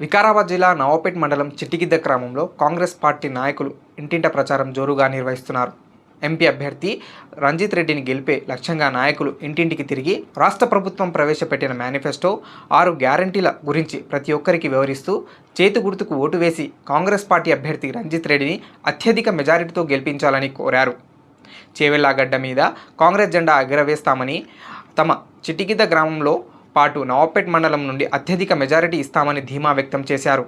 వికారాబాద్ జిల్లా నవాపేట్ మండలం చిట్టిగిద్ద గ్రామంలో కాంగ్రెస్ పార్టీ నాయకులు ఇంటింట ప్రచారం జోరుగా నిర్వహిస్తున్నారు. ఎంపీ అభ్యర్థి రంజిత్ రెడ్డిని గెలిపే లక్ష్యంగా నాయకులు ఇంటింటికి తిరిగి రాష్ట్ర ప్రభుత్వం ప్రవేశపెట్టిన మేనిఫెస్టో ఆరు గ్యారంటీల గురించి ప్రతి ఒక్కరికి వివరిస్తూ చేతి గుర్తుకు ఓటు వేసి కాంగ్రెస్ పార్టీ అభ్యర్థి రంజిత్ రెడ్డిని అత్యధిక మెజారిటీతో గెలిపించాలని కోరారు. చేవెళ్ళాగడ్డ మీద కాంగ్రెస్ జెండా ఎగరవేస్తామని తమ చిటికిద గ్రామంలో పాటు నవాపేట్ మండలం నుండి అత్యధిక మెజారిటీ ఇస్తామని ధీమా వ్యక్తం చేశారు.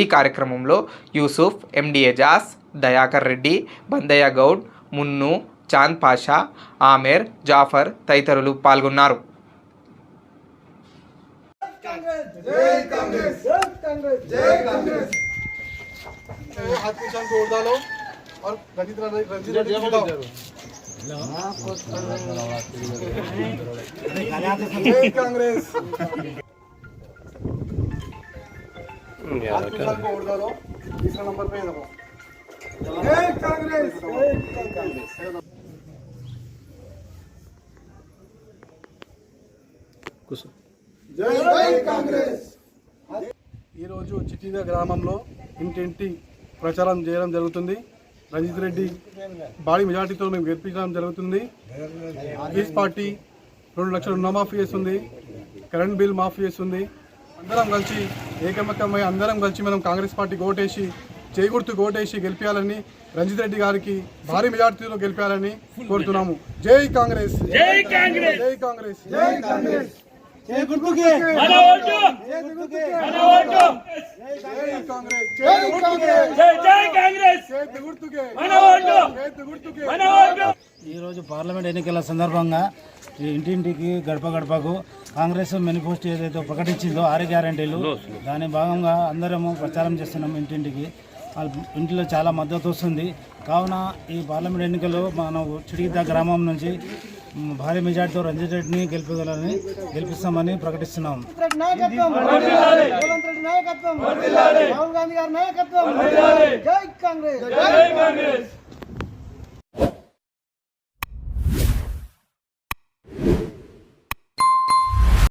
ఈ కార్యక్రమంలో యూసుఫ్ ఎండి ఎజాస్ దయాకర్ రెడ్డి బందయ్య గౌడ్ మున్ను చాంద్ పాషా ఆమెర్ జాఫర్ తదితరులు పాల్గొన్నారు. रंजित रंजित रेड्डी को जिताओ जय कांग्रेस हाथ के निशान को उड़ डालो तीसरा नंबर पे दबाओ जय कांग्रेस जय कांग्रेस జై కాంగ్రెస్ ఈరోజు చిట్టిద గ్రామంలో ఇంటింటి ప్రచారం చేయడం జరుగుతుంది రంజిత్ రెడ్డి భారీ మెజార్టీతో మేము గెలిపించడం జరుగుతుంది పీస్ పార్టీ రెండు లక్షలు రుణమాఫీ చేస్తుంది కరెంట్ బిల్ మాఫీ చేస్తుంది. అందరం కలిసి ఏకమకమై అందరం కలిసి మనం కాంగ్రెస్ పార్టీకి ఓటేసి చేకూర్తు ఓటేసి గెలిపించాలని రంజిత్ రెడ్డి గారికి భారీ మెజార్టీతో గెలిపించాలని కోరుతున్నాము. జై కాంగ్రెస్. జై కాంగ్రెస్. జై కాంగ్రెస్. జై కాంగ్రెస్. జై గుర్తుకే. మన ఓటు. జై గుర్తుకే. మన ఓటు. జై కాంగ్రెస్. జై గుర్తుకే జై జై కాంగ్రెస్ ఈరోజు పార్లమెంట్ ఎన్నికల సందర్భంగా ఈ ఇంటింటికి గడప గడపకు కాంగ్రెస్ మేనిఫెస్టో ఏదైతే ప్రకటించిందో ఆరు గ్యారంటీలు దాని భాగంగా అందరము ప్రచారం చేస్తున్నాం ఇంటింటికి. వాళ్ళ ఇంటిలో చాలా మద్దతు వస్తుంది. కావున ఈ పార్లమెంట్ ఎన్నికల్లో మనం చిడిగిద్ద గ్రామం నుంచి భారీ మెజార్టీతో రంజిత్ రెడ్డిని గెలిపగలని గెలిపిస్తామని ప్రకటిస్తున్నాం. రాహుల్ గాంధీ గారి నాయకత్వం. జై కాంగ్రెస్. జై కాంగ్రెస్.